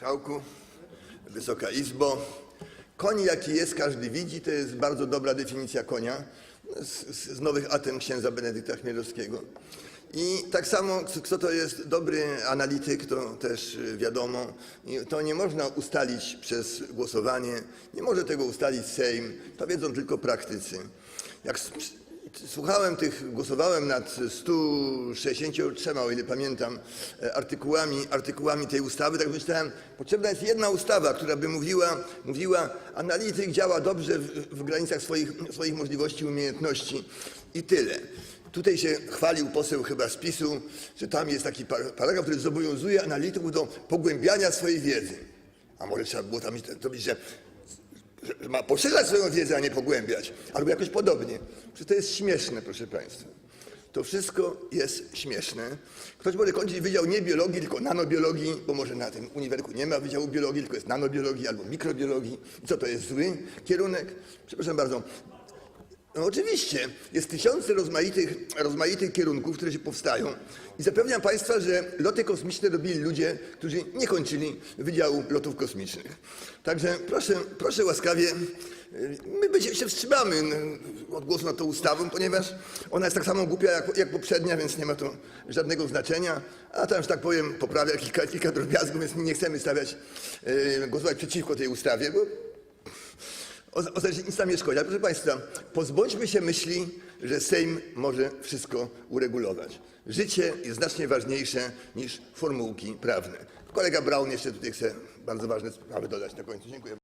Marszałku, Wysoka Izbo, koń jaki jest, każdy widzi, to jest bardzo dobra definicja konia z, z nowych Aten księdza Benedykta Chmielowskiego. I tak samo, kto to jest dobry analityk, to też y, wiadomo. To nie można ustalić przez głosowanie, nie może tego ustalić Sejm, to wiedzą tylko praktycy. Jak Słuchałem tych, głosowałem nad 163, o ile pamiętam, e, artykułami, artykułami tej ustawy, tak myślałem, potrzebna jest jedna ustawa, która by mówiła, mówiła analityk działa dobrze w, w granicach swoich, swoich możliwości, umiejętności i tyle. Tutaj się chwalił poseł chyba z PiSu, że tam jest taki par- paragraf, który zobowiązuje analityków do pogłębiania swojej wiedzy. A może trzeba było tam zrobić, że ma poszerzać swoją wiedzę, a nie pogłębiać, albo jakoś podobnie. Przecież to jest śmieszne, proszę Państwa. To wszystko jest śmieszne. Ktoś może kończyć wydział nie biologii, tylko nanobiologii, bo może na tym uniwersytecie nie ma wydziału biologii, tylko jest nanobiologii albo mikrobiologii. I co to jest zły kierunek? Przepraszam bardzo. No oczywiście, jest tysiące rozmaitych, rozmaitych kierunków, które się powstają i zapewniam Państwa, że loty kosmiczne robili ludzie, którzy nie kończyli Wydziału Lotów Kosmicznych. Także proszę, proszę łaskawie, y, my będzie, się wstrzymamy od głosu nad tą ustawą, ponieważ ona jest tak samo głupia jak, jak poprzednia, więc nie ma to żadnego znaczenia, a tam, że tak powiem, poprawia kilka, kilka drobiazgów, więc nie chcemy stawiać, y, głosować przeciwko tej ustawie, bo o, o nic nam nie szkodzi. Ale proszę Państwa, pozbądźmy się myśli, że Sejm może wszystko uregulować. Życie jest znacznie ważniejsze niż formułki prawne. Kolega Braun jeszcze tutaj chce bardzo ważne sprawy dodać na końcu. Dziękuję.